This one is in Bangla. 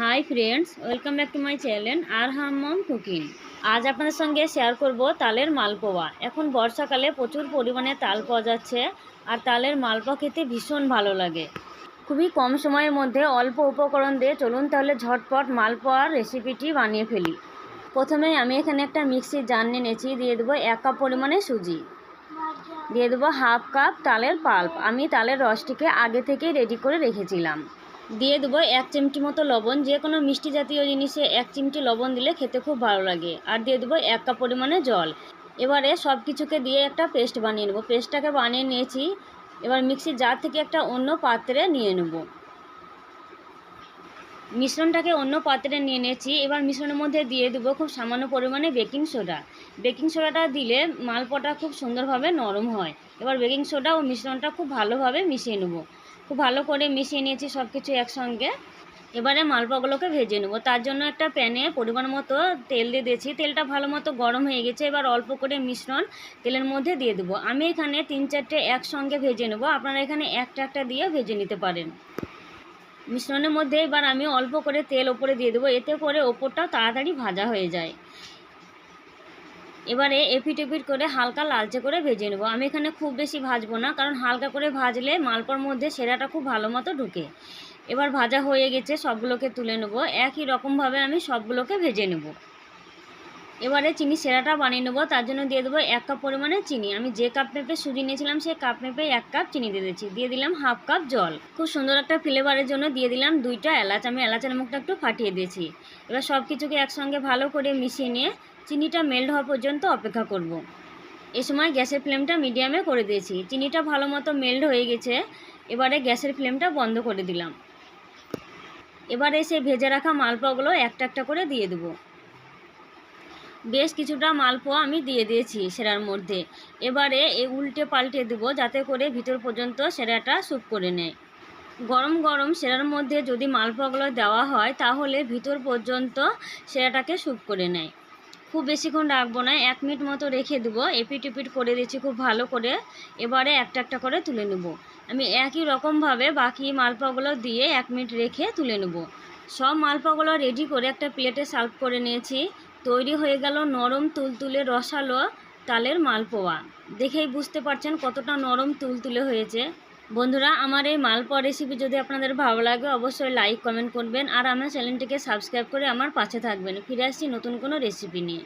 Hi friends welcome back to my channel আর হামম কুকিং আজ আপনাদের সঙ্গে শেয়ার করব তালের মালপোয়া। এখন বর্ষাকালে প্রচুর পরিমাণে তাল পাওয়া যাচ্ছে আর তালের মালপোয়া খেতে ভীষণ ভালো লাগে। খুবই কম সময়ের মধ্যে অল্প উপকরণ দিয়ে চলুন তাহলে ঝটপট মালপোয়ার রেসিপিটি বানিয়ে ফেলি। প্রথমে আমি এখানে একটা মিক্সির জার নিয়ে নিয়েছি, দিয়ে দেবো এক কাপ পরিমাণে সুজি। দিয়ে দেবো হাফ কাপ তালের পাল্প। আমি তালের রসটিকে আগে থেকেই রেডি করে রেখেছিলাম। দিয়ে দেবো এক চিমটি মতো লবণ, যে কোনো মিষ্টি জাতীয় জিনিসে এক চিমটি লবণ দিলে খেতে খুব ভালো লাগে। আর দিয়ে দেবো এক কাপ পরিমাণে জল। এবারে সব কিছুকে দিয়ে একটা পেস্ট বানিয়ে নেব। পেস্টটাকে বানিয়ে নিয়েছি। এবার মিক্সির জার থেকে একটা অন্য পাত্রে নিয়ে নেব। মিশ্রণটাকে অন্য পাত্রে নিয়ে নিয়েছি। এবার মিশ্রণের মধ্যে দিয়ে দেবো খুব সামান্য পরিমাণে বেকিং সোডা। বেকিং সোডাটা দিলে মালপোয়াটা খুব সুন্দরভাবে নরম হয়। এবার বেকিং সোডা ও মিশ্রণটা খুব ভালোভাবে মিশিয়ে নেব। খুব ভালো করে মিশিয়ে নিয়েছি সব কিছু একসঙ্গে। এবারে মালপোয়াগুলোকে ভেজে নেব। তার জন্য একটা প্যানে পরিমাণ মতো তেল দিয়ে দিয়েছি। তেলটা ভালো মতো গরম হয়ে গেছে। এবার অল্প করে মিশ্রণ তেলের মধ্যে দিয়ে দেবো। আমি এখানে তিন চারটে একসঙ্গে ভেজে নেব। আপনারা এখানে একটা একটা দিয়ে ভেজে নিতে পারেন। মিশ্রণের মধ্যে এবার আমি অল্প করে তেল ওপরে দিয়ে দেবো। এতে করে ওপরটাও তাড়াতাড়ি ভাজা হয়ে যায়। এবারে এপিট করে হালকা লালচে করে ভেজে নেব। আমি এখানে খুব বেশি ভাজবো না, কারণ হালকা করে ভাজলে মালপোর মধ্যে সেরাটা খুব ভালো মতো ঢুকে। এবার ভাজা হয়ে গেছে, সবগুলোকে তুলে নেব। একই রকমভাবে আমি সবগুলোকে ভেজে নেব। এবারে চিনি সেরাটা বানিয়ে নেব, তার জন্য দিয়ে দেবো এক কাপ পরিমাণে চিনি। আমি যে কাপ মেপে সুজি নিয়েছিলাম, সেই কাপ মেপে এক কাপ চিনি দিয়ে দিয়েছি। দিয়ে দিলাম হাফ কাপ জল। খুব সুন্দর একটা ফ্লেভারের জন্য দিয়ে দিলাম দুইটা এলাচ। আমি এলাচের মুখটা একটু ফাটিয়ে দিয়েছি। এবার সব কিছুকে একসঙ্গে ভালো করে মিশিয়ে নিয়ে চিনিটা মেল্ট হওয়া পর্যন্ত অপেক্ষা করব। এ সময় গ্যাসের ফ্লেমটা মিডিয়ামে করে দিয়েছি। চিনিটা ভালো মতো মেল্ট হয়ে গেছে। এবারে গ্যাসের ফ্লেমটা বন্ধ করে দিলাম। এবারে সেই ভেজে রাখা মালপোয়াগুলো একটা একটা করে দিয়ে দেবো। বেশ কিছুটা মালপোয়া আমি দিয়ে দিয়েছি সেরার মধ্যে। এবারে এ উল্টে পাল্টে দেবো যাতে করে ভিতর পর্যন্ত সেরাটা স্যুপ করে নেয়। গরম গরম সেরার মধ্যে যদি মালপোয়াগুলো দেওয়া হয় তাহলে ভিতর পর্যন্ত সেরাটাকে স্যুপ করে নেয়। খুব বেশিক্ষণ রাখব না, এক মিনিট মতো রেখে দেবো। এপিট এপিট করে দিচ্ছি খুব ভালো করে। এবারে একটা একটা করে তুলে নেব। আমি একই রকমভাবে বাকি মালপোয়াগুলো দিয়ে এক মিনিট রেখে তুলে নেব। সব মালপোয়াগুলো রেডি করে একটা প্লেটে সার্ভ করে নিয়েছি। তৈরি হয়ে গেল নরম তুলতুলে রসালো তালের মালপোয়া। দেখেই বুঝতে পারছেন কতটা নরম তুলতুলে হয়েছে। বন্ধুরা, আমার এই মালপোয়া রেসিপি যদি আপনাদের ভালো লাগে, অবশ্যই লাইক কমেন্ট করবেন আর আমার চ্যানেলটিকে সাবস্ক্রাইব করে আমার পাশে থাকবেন। ফিরে আসছি নতুন কোনো রেসিপি নিয়ে।